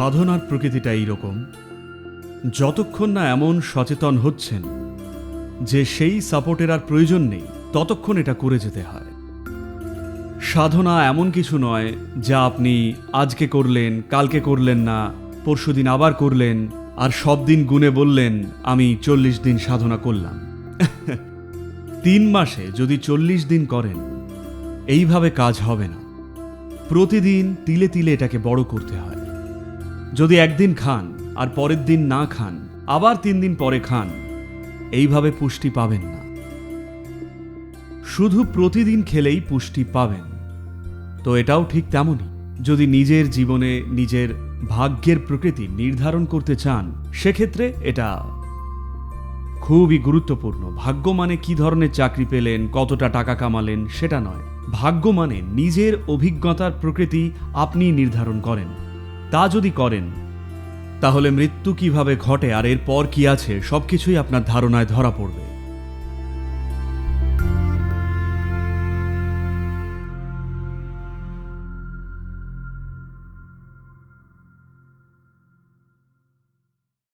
সাধনার প্রকৃতিটা এইরকম। যতক্ষণ না এমন সচেতন হচ্ছেন যে সেই সাপোর্টের আর প্রয়োজন নেই, ততক্ষণ এটা করে যেতে হয়। সাধনা এমন কিছু নয় যা আপনি আজকে করলেন, কালকে করলেন না, পরশুদিন আবার করলেন, আর সব দিন গুনে বললেন, আমি চল্লিশ দিন সাধনা করলাম। তিন মাসে যদি চল্লিশ দিন করেন, এইভাবে কাজ হবে না। প্রতিদিন তিলে তিলে এটাকে বড় করতে হয়। যদি একদিন খান আর পরের দিন না খান, আবার তিন দিন পরে খান, এইভাবে পুষ্টি পাবেন না। শুধু প্রতিদিন খেলেই পুষ্টি পাবেন। তো এটাও ঠিক তেমনই। যদি নিজের জীবনে নিজের ভাগ্যের প্রকৃতি নির্ধারণ করতে চান, সেক্ষেত্রে এটা খুবই গুরুত্বপূর্ণ। ভাগ্য মানে কি ধরনের চাকরি পেলেন, কতটা টাকা কামালেন, সেটা নয়। ভাগ্য মানে নিজের অভিজ্ঞতার প্রকৃতি আপনি নির্ধারণ করেন। তা যদি করেন, তাহলে মৃত্যু কীভাবে ঘটে আর এরপর কি আছে, সবকিছুই আপনার ধারণায় ধরা পড়বে।